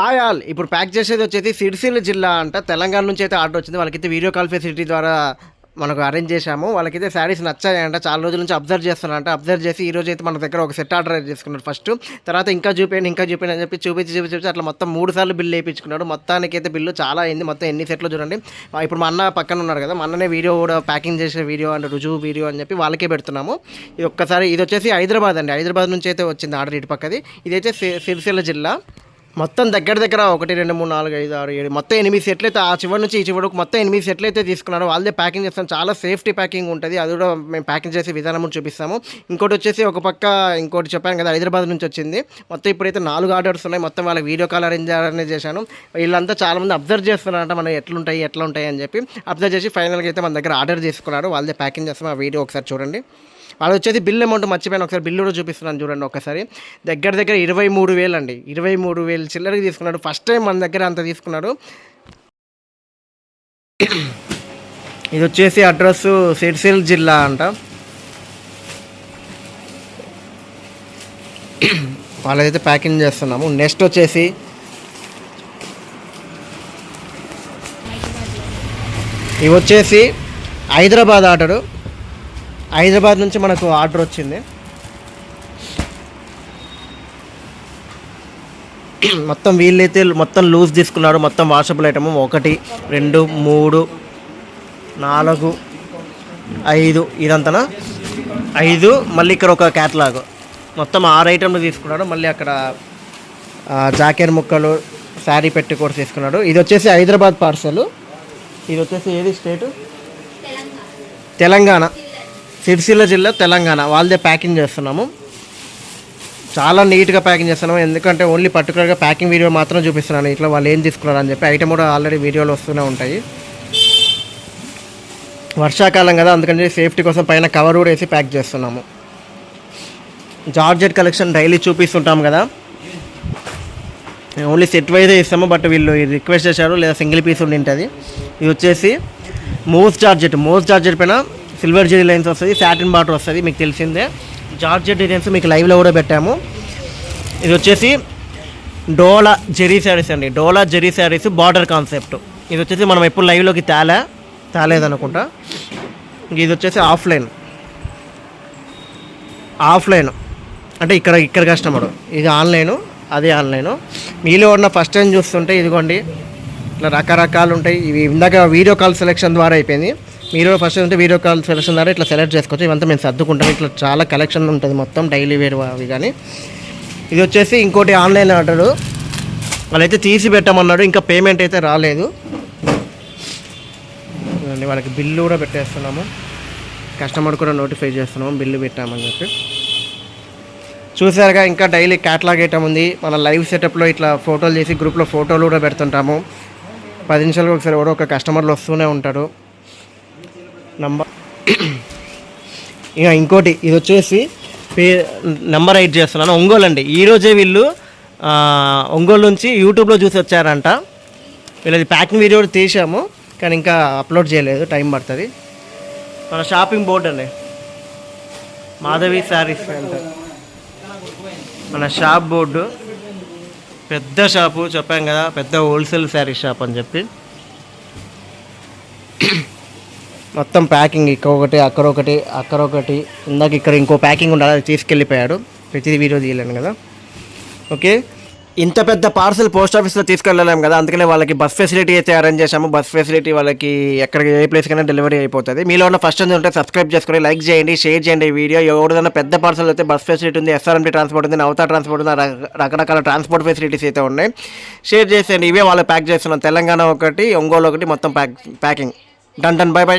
Hi all. ఇప్పుడు pack చేసేది వచ్చేసి సిరిసిల్ల జిల్లా అంట. తెలంగాణ నుంచి అయితే ఆర్డర్ వచ్చింది. వాళ్ళకైతే వీడియో కాల్ ఫెసిలిటీ ద్వారా మనకు అరేంజ్ చేశాము. వాళ్ళకైతే శారీస్ నచ్చాయంట. చాలా రోజుల నుంచి అబ్జర్వ్ చేస్తున్నారంట. అబ్జర్వ్ చేసి ఈ రోజు అయితే మన దగ్గర ఒక సెట్ ఆర్డర్ చేసుకున్నాడు ఫస్ట్. తర్వాత ఇంకా చూపించండి ఇంకా చూపించండి అని చెప్పి చూపించి చూపించి చూపించి అట్లా మొత్తం మూడు సార్లు బిల్లు వేయించుకున్నాడు. మొత్తానికి అయితే బిల్లు చాలా అయింది. మొత్తం ఎన్ని సెట్లు చూడండి. ఇప్పుడు మా అన్న పక్కన ఉన్నారు కదా. మా అన్ననే వీడియో కూడా ప్యాకింగ్ చేసే వీడియో అండ్ రుజువు వీడియో అని చెప్పి వాళ్ళకే పెడుతున్నాము. ఇది ఒక్కసారి ఇది వచ్చేసి హైదరాబాద్ అండి. హైదరాబాద్ నుంచి అయితే వచ్చింది ఆర్డర్ ఇటు పక్కది. ఇది అయితే సిరిసిల్ల జిల్లా. మొత్తం దగ్గర దగ్గర ఒకటి రెండు మూడు నాలుగు ఐదు ఆరు ఏడు మొత్తం ఎనిమిది సెట్లు అయితే ఆ చివరి నుంచి ఈ చివరికి మొత్తం ఎనిమిది సెట్లు అయితే తీసుకున్నారు. వాళ్ళదే ప్యాకింగ్ చేస్తాం. చాలా సేఫ్టీ ప్యాకింగ్ ఉంటుంది. అది కూడా మేము ప్యాకింగ్ చేసే విధానం చూపిస్తాము. ఇంకోటి వచ్చేసి ఒక పక్క ఇంకోటి చెప్పాను కదా హైదరాబాద్ నుంచి వచ్చింది. మొత్తం ఇప్పుడైతే నాలుగు ఆర్డర్స్ ఉన్నాయి. మొత్తం వాళ్ళకి వీడియో కాల్ అరేంజ్ అనేది చేశాను. వీళ్ళంతా చాలా మంది అబ్జర్వ్ చేస్తున్నారంట మనం ఎట్లుంటాయి ఎట్లా ఉంటాయి అని చెప్పి. అబ్జర్వ్ చేసి ఫైనల్గా అయితే మన దగ్గర ఆర్డర్ చేసుకున్నారు వాళ్ళదే ప్యాకింగ్ చేస్తాం. ఆ వీడియో ఒకసారి చూడండి. వాళ్ళు వచ్చేసి బిల్ అమౌంట్ మర్చిపోయాను. ఒకసారి బిల్లు కూడా చూపిస్తున్నాను చూడండి ఒకసారి. దగ్గర దగ్గర ఇరవై మూడు వేలు అండి. ఇరవై మూడు వేలు చిల్లరకి తీసుకున్నాడు. ఫస్ట్ టైం మన దగ్గర అంత తీసుకున్నాడు. ఇది వచ్చేసి అడ్రస్ సిరిసిల్ జిల్లా అంట. వాళ్ళైతే ప్యాకింగ్ చేస్తున్నాము. నెక్స్ట్ వచ్చేసి ఇవి వచ్చేసి హైదరాబాద్ ఆటడు హైదరాబాద్ నుంచి మనకు ఆర్డర్ వచ్చింది. మొత్తం వీళ్ళైతే మొత్తం లూజ్ తీసుకున్నారు. మొత్తం వాషబుల్ ఐటమ్ ఒకటి రెండు మూడు నాలుగు ఐదు ఇదంతనా? ఐదు మళ్ళీ ఇక్కడ ఒక క్యాట్లాగ్ మొత్తం ఆరు ఐటమ్లు తీసుకున్నాడు మళ్ళీ అక్కడ జాకెట్ ముక్కలు శారీ పెట్టి కూడా తీసుకున్నాడు ఇది వచ్చేసి హైదరాబాద్ పార్సల్ ఇది వచ్చేసి ఏది స్టేటు తెలంగాణ. సిరిసిల్ల జిల్లా తెలంగాణ. వాళ్ళదే ప్యాకింగ్ చేస్తున్నాము. చాలా నీట్గా ప్యాకింగ్ చేస్తున్నాము. ఎందుకంటే ఓన్లీ పర్టికులర్గా ప్యాకింగ్ వీడియో మాత్రం చూపిస్తున్నాను. ఇట్లా వాళ్ళు ఏం తీసుకున్నారు అని చెప్పి ఐటమ్ కూడా ఆల్రెడీ వీడియోలు వస్తూనే ఉంటాయి. వర్షాకాలం కదా అందుకని సేఫ్టీ కోసం పైన కవర్ కూడా వేసి ప్యాక్ చేస్తున్నాము. జార్జెట్ కలెక్షన్ డైలీ చూపిస్తుంటాం కదా. ఓన్లీ సెట్ వైజే ఇస్తాము బట్ వీళ్ళు రిక్వెస్ట్ చేశారు లేదా సింగిల్ పీస్ ఉండి ఉంటుంది. ఇది వచ్చేసి మోస్ జార్జెట్. మోస్ జార్జెట్ పైన సిల్వర్ జెరీ లైన్స్ వస్తుంది శాటిన్ బాటర్ వస్తుంది మీకు తెలిసిందే. జార్జెట్ డిజైన్స్ మీకు లైవ్లో కూడా పెట్టాము. ఇది వచ్చేసి డోలా జెరీ శారీస్ అండి. Dola zari saris border concept. ఇది వచ్చేసి మనం ఎప్పుడు లైవ్లోకి తేలే తేలేదనుకుంటా. ఇది వచ్చేసి ఆఫ్లైన్. ఆఫ్లైన్. అంటే ఇక్కడ ఇక్కడ కస్టమర్. ఇది ఆన్లైన్ అదే ఆన్లైను. మీలో ఉన్న ఫస్ట్ టైం చూస్తుంటే ఇదిగోండి ఇట్లా రకరకాలు ఉంటాయి. ఇవి ఇందాక వీడియో కాల్ సెలెక్షన్ ద్వారా అయిపోయింది. మీరు ఫస్ట్ ఉంటే వీడియో కాల్ సెలెక్షన్ ద్వారా ఇట్లా సెలెక్ట్ చేసుకోవచ్చు. ఇవంతా మేము సర్దుకుంటాం. ఇట్లా చాలా కలెక్షన్ ఉంటుంది మొత్తం డైలీ వేర్ అవి కానీ. ఇది వచ్చేసి ఇంకోటి ఆన్లైన్ ఆర్డరు వాళ్ళైతే తీసి పెట్టమన్నాడు ఇంకా పేమెంట్ అయితే రాలేదు. వాళ్ళకి బిల్లు కూడా పెట్టేస్తున్నాము. కస్టమర్ కూడా నోటిఫై చేస్తున్నాము బిల్లు పెట్టామని చెప్పి. చూసారుగా ఇంకా డైలీ క్యాట్లాగ్ ఐటమ్ ఉంది. మన లైవ్ సెటప్లో ఇట్లా ఫోటోలు చేసి గ్రూప్లో ఫోటోలు కూడా పెడుతుంటాము. పది నిమిషాలకు ఒకసారి ఎవరో ఒక కస్టమర్లు వస్తూనే ఉంటాడు నంబర్. ఇక ఇంకోటి ఇది వచ్చేసి పే నెంబర్ ఎయిట్ చేస్తున్నాను. ఒంగోలు అండి. ఈరోజే వీళ్ళు ఒంగోలు నుంచి యూట్యూబ్లో చూసి వచ్చారంట. వీళ్ళది ప్యాకింగ్ వీడియో తీసాము కానీ ఇంకా అప్లోడ్ చేయలేదు టైం పడుతుంది. మన షాపింగ్ బోర్డు అండి. మాధవి శారీస్ సెంటర్. మన షాప్ బోర్డు. పెద్ద షాపు చెప్పాం కదా పెద్ద హోల్సేల్ శారీ షాప్ అని చెప్పి. మొత్తం ప్యాకింగ్ ఇక్కడ ఒకటి అక్కడ ఒకటి అక్కడ ఒకటి. ఇందాక ఇక్కడ ఇంకో ప్యాకింగ్ ఉండాలి అది తీసుకెళ్ళిపోయాడు. ప్రతిదీ వీడియో తీయలేను కదా. ఓకే? ఇంత పెద్ద పార్సల్ పోస్ట్ ఆఫీస్లో తీసుకెళ్ళలేము కదా. అందుకనే వాళ్ళకి బస్ ఫెసిలిటీ అయితే అరేంజ్ చేసాము బస్ ఫెసిలిటీ వాళ్ళకి ఎక్కడికి ఏ ప్లేస్కైనా డెలివరీ అయిపోతుంది. మీలో ఉన్న ఫస్ట్ ఉంటే సబ్స్క్రైబ్ చేసుకొని లైక్ చేయండి షేర్ చేయండి ఈ వీడియో. ఎవరిదైనా పెద్ద పార్సల్ అయితే బస్ ఫెసిలిటీ ఉంది ఎస్ఆర్ఎంటీ ట్రాన్స్పోర్ట్ ఉంది నవతా ట్రాన్స్పోర్ట్ ఉంది రకరకాల ట్రాన్స్పోర్ట్ ఫెసిలిటీస్ అయితే ఉన్నాయి. షేర్ చేసేయండి. ఇవే వాళ్ళు ప్యాక్ చేస్తున్నాం తెలంగాణ ఒకటి ఒంగోలు ఒకటి మొత్తం pack packing. Done done bye bye.